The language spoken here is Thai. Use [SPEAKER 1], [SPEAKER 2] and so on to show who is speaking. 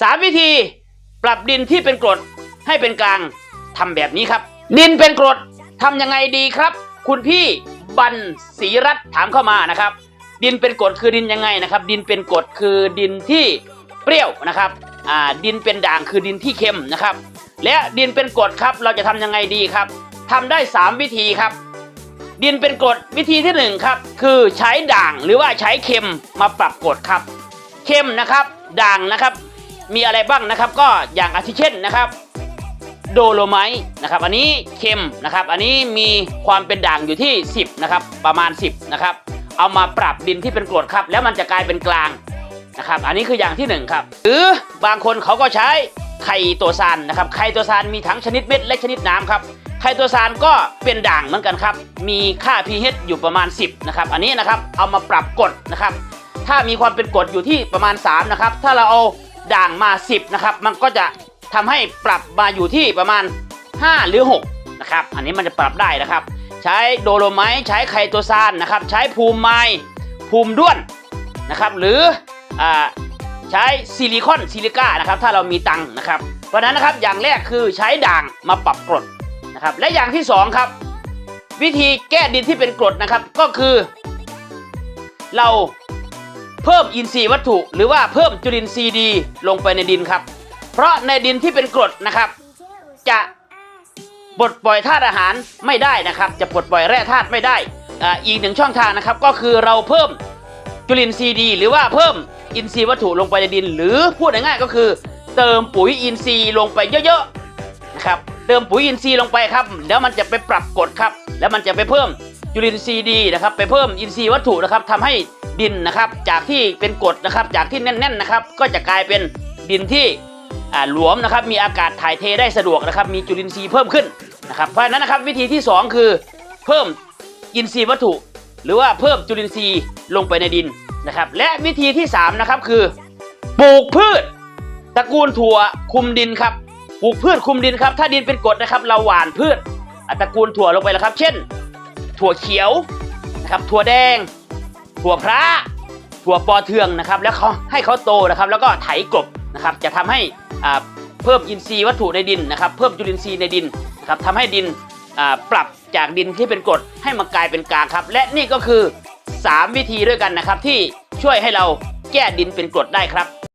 [SPEAKER 1] สามวิธีปรับดินที่เป็นกรดให้เป็นกลางทำแบบนี้ครับ ดินเป็นกรดทำยังไงดีครับ คุณพี่บันศรีรัตน์ถามเข้ามานะครับ ดินเป็นกรดคือดินยังไงนะครับ ดินเป็นกรดคือดินที่เปรี้ยวนะครับอ่าดินเป็นด่างคือดินที่เค็มนะครับ และดินเป็นกรดครับเราจะทำยังไงดีครับทำได้ 3 วิธีครับ ดินเป็นกรดวิธีที่หนึ่งครับคือใช้ด่างหรือว่าใช้เค็มมาปรับกรดครับ เค็มนะครับด่างนะครับ มีอะไรบ้างนะครับ ก็อย่างอาทิเช่นนะครับ โดโลไมต์นะครับ อันนี้เค็มนะครับ อันนี้มีความเป็นด่างอยู่ที่ 10 นะครับ ประมาณ 10 นะครับ เอามาปรับดินที่เป็นกรดครับ แล้วมันจะกลายเป็นกลางนะครับ อันนี้คืออย่างที่หนึ่งครับหรือบางคนเขาก็ใช้ไข่ตัวซานนะครับ ไข่ตัวซานมีทั้งชนิดเม็ดและชนิดน้ำครับไข่ตัวซานก็เป็นด่างเหมือนกันครับ มีค่า pH อยู่ประมาณ 10 นะครับ อันนี้นะครับ เอามาปรับกรดนะครับ ถ้ามีความเป็นกรดอยู่ที่ประมาณ 3 นะครับ ถ้าเราเอา ด่างมา 10 นะครับ มันก็จะทำให้ปรับมาอยู่ที่ประมาณ 5 หรือ 6 นะครับ อันนี้มันจะปรับได้นะครับ ใช้โดโลไมต์ใช้ไคโตซานนะครับ ใช้ภูมิไม้ภูมิด้วนนะครับ หรืออ่าใช้ซิลิคอนซิลิก้านะครับ ถ้าเรามีตังนะครับ เพราะฉะนั้นนะครับอย่างแรกคือใช้ด่างมาปรับกรดนะครับ และอย่างที่สองครับวิธีแก้ดินที่เป็นกรดนะครับก็คือ เรา เพิ่มอินทรีย์วัตถุ หรือว่าเพิ่มจุลินทรีย์ดีลงไปในดินครับ เพราะในดินที่เป็นกรดนะครับ จะปลดปล่อยธาตุอาหารไม่ได้นะครับ จะปลดปล่อยแร่ธาตุไม่ได้ออีกหนึ่งช่องทางนะครับ ก็คือเราเพิ่มจุลินทรีย์ดี หรือว่าเพิ่มอินทรีย์วัตถุลงไปในดิน หรือพูดง่ายๆก็คือ เติมปุ๋ยอินทรีย์ลงไปเยอะๆนะครับเติมปุ๋ยอินทรีย์ลงไปครับ แล้วมันจะไปปรับกรดครับ แล้วมันจะไปเพิ่ม จุลินทรีย์ดีนะครับไปเพิ่มอินทรีย์วัตถุนะครับทำให้ดินนะครับจากที่เป็นกรดนะครับจากที่แน่นๆนะครับก็จะกลายเป็นดินที่อ่าหลวมนะครับมีอากาศถ่ายเทได้สะดวกนะครับมีจุลินทรีย์เพิ่มขึ้นนะครับเพราะฉะนั้นนะครับวิธีที่สองคือเพิ่มอินทรีย์วัตถุ หรือว่าเพิ่มจุลินทรีย์ลงไปในดินนะครับและวิธีที่สามนะครับคือปลูกพืชตระกูลถั่วคุมดินครับปลูกพืชคุมดินครับถ้าดินเป็นกรดนะครับเราหว่านพืชตระกูลถั่วลงไปแล้วครับ เช่น ถั่วเขียวนะครับถั่วแดง ถั่วพระถั่วปอเทืองนะครับ แล้วเขาให้เขาโตนะครับ แล้วก็ไถกบนะครับ จะทำให้อ่าเพิ่มอินทรีย์วัตถุในดินนะครับ เพิ่มจุลินทรีย์ในดินนะครับทำให้ดินอ่าปรับจากดินที่เป็นกรดให้มากลายเป็นกลางครับ และนี่ก็คือ 3 วิธีด้วยกันนะครับ ที่ช่วยให้เราแก้ดินเป็นกรดได้ครับ